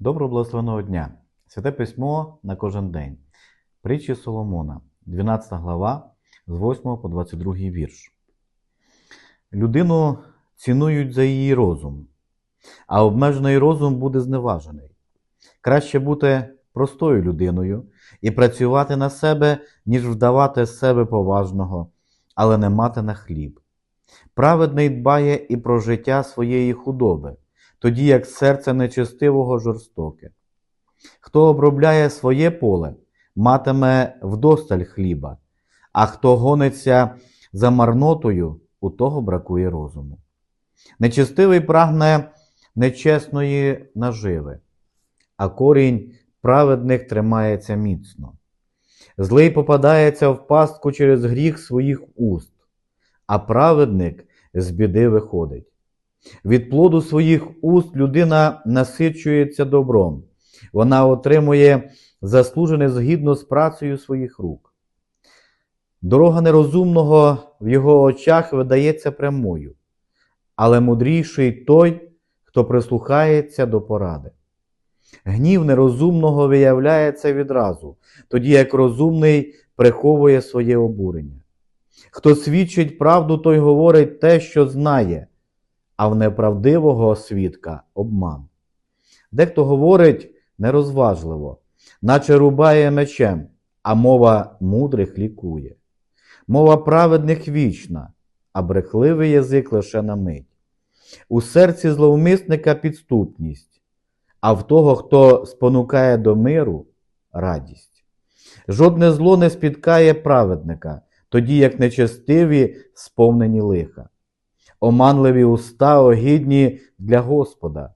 Доброго благословеного дня! Святе письмо на кожен день. Притчі Соломона, 12 глава, з 8 по 22 вірш. Людину цінують за її розум, а обмежений розум буде зневажений. Краще бути простою людиною і працювати на себе, ніж вдавати з себе поважного, але не мати на хліб. Праведний дбає і про життя своєї худоби, тоді як серце нечестивого жорстоке. Хто обробляє своє поле, матиме вдосталь хліба, а хто гониться за марнотою, у того бракує розуму. Нечестивий прагне нечесної наживи, а корінь праведних тримається міцно. Злий попадається в пастку через гріх своїх уст, а праведник з біди виходить. Від плоду своїх уст людина насичується добром, вона отримує заслужене згідно з працею своїх рук. Дорога нерозумного в його очах видається прямою, але мудріший той, хто прислухається до поради. Гнів нерозумного виявляється відразу, тоді як розумний приховує своє обурення. Хто свідчить правду, той говорить те, що знає, а в неправдивого свідка обман. Дехто говорить нерозважливо, наче рубає мечем, а мова мудрих лікує. Мова праведних вічна, а брехливий язик лише на мить. У серці зловмисника підступність, а в того, хто спонукає до миру, радість. Жодне зло не спіткає праведника, тоді як нечестиві сповнені лиха. Оманливі уста огідні для Господа.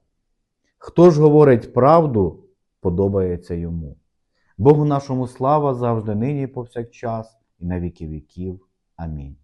Хто ж говорить правду, подобається йому. Богу нашому слава завжди, нині повсякчас, і на віки віків. Амінь.